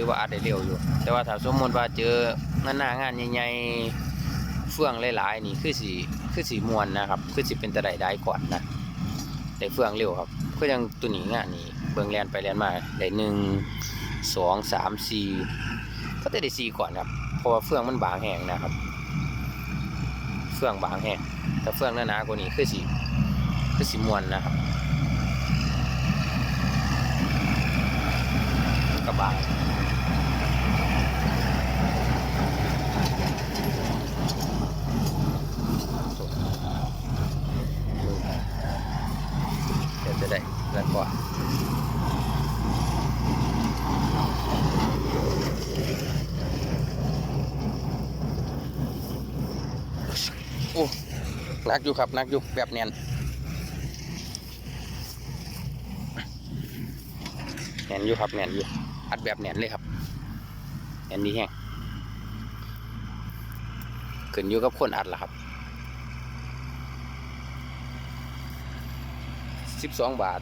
ถือว่าอัดได้เร็วอยู่ แต่ว่าถ้าสมมติว่าเจองานหน้างานใหญ่ๆเฟื่องหลายๆนี่คือสิคือสิมวนนะครับคือสิเป็นตะไดได้ก่อนนะได้เฟื่องเร็วครับก็ยังตัวนี้งานนี้เบิ่งแลนไปแลนมาได้หนึ่งสองสามสี่ก็ได้ได้สี่ก่อนครับเพราะว่าเฟื่องมันบางแห้งนะครับ เฟื่องบางแห้งถ้าเฟื่องหนาๆกว่านี้คือสิคือสิมวนนะครับกระบะเดี๋ยวจะได้แล้วก็โอ้ นักอยู่ครับนักอยู่แบบเนียนแน่นอยู่ครับแน่นอยู่อัดแบบแน่นเลยครับแน่นดีแห้งขึ้นอยู่กับคนอัดล่ะครับสิบสองบาท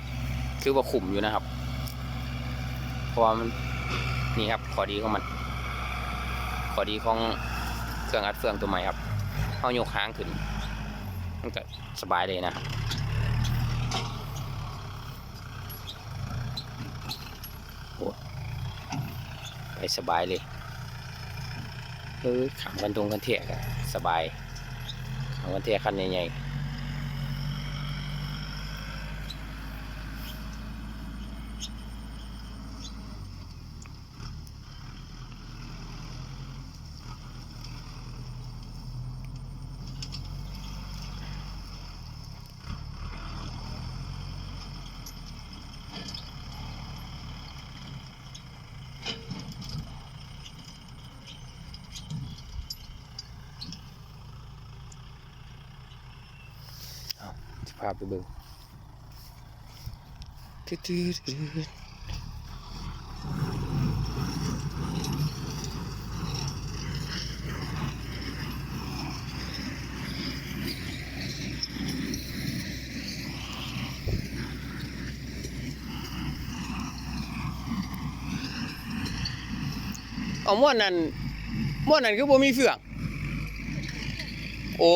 คือว่าขุมอยู่นะครับ เพราะว่ามันนี่ครับข้อดีของมันข้อดีของเครื่องอัดเฟืองตัวใหม่ครับเอายกหางขึ้น มันก็สบายเลยนะครับไปสบายเลยเออขังกันตรงกันเทียกอะสบายขังกันเทียคันใหญ่ๆ จะพไปเบิ่งเอาม้วนนั้นม้วนนั้นคือบ่มีเฟือง โอ้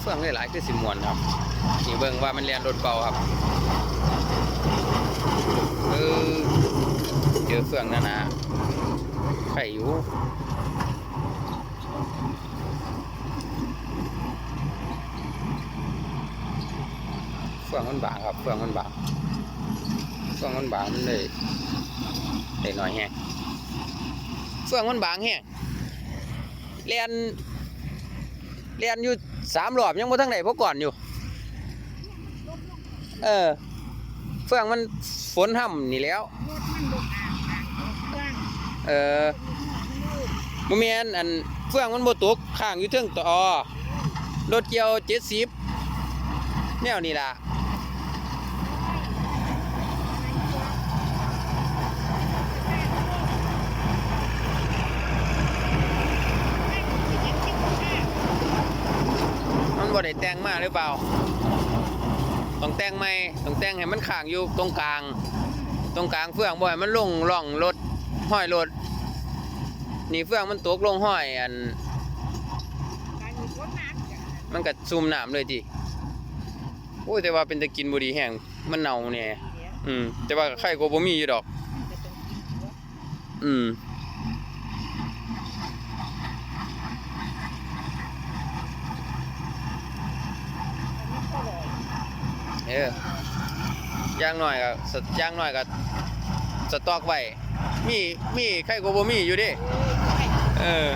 เฟื่องหลายๆคือสิมวนครับนี่เบิ่งว่ามันเรียนรถเบาครับเออเจอเฟื่องนั่นนะไข่อยู่เฟื่องมันบางครับเฟื่องมันบางเฟื่องมันบางมันเลยได้น้อยแฮงเฟื่องมันบางแฮงเรียน เรียนอยู่สามรอบยังบ่ทั้งไหนเพราะก่อนอยู่ เออ เฟื่องมันฝนห่ำนี่แล้ว เอ่างอ่างเครื่องเออบ่แม่นอันเฟื่องมันบ่ตกข้างอยู่เทิงต่อรถเกี่ยว70แนวนี่ล่ะ บ่ได้แต่งมาหรือเปล่า ต้องแต่งใหม่ต้องแต่งให้มันข้างอยู่ตรงกลาง ตรงกลางเฟื่องบ่ให้มันลงร่องรถห้อยรถนี่เฟื่องมันตกลงห้อยอัน มันมันก็ซุ่มน้ำเลยทีโอ้ยแต่ว่าเป็นตะกินบุดีแห้งมันเน่าเนี่ยอืมแต่ว่าไข่ก็บ่มีอยู่ดอกมันจะต้อกอืม อันนี้ก็อร่อย เอออย่างน้อยก็สอย่างน้อยก็สต็อกไว้มีมีไข่ก็บ่มีอยู่เดิเออใช่เออ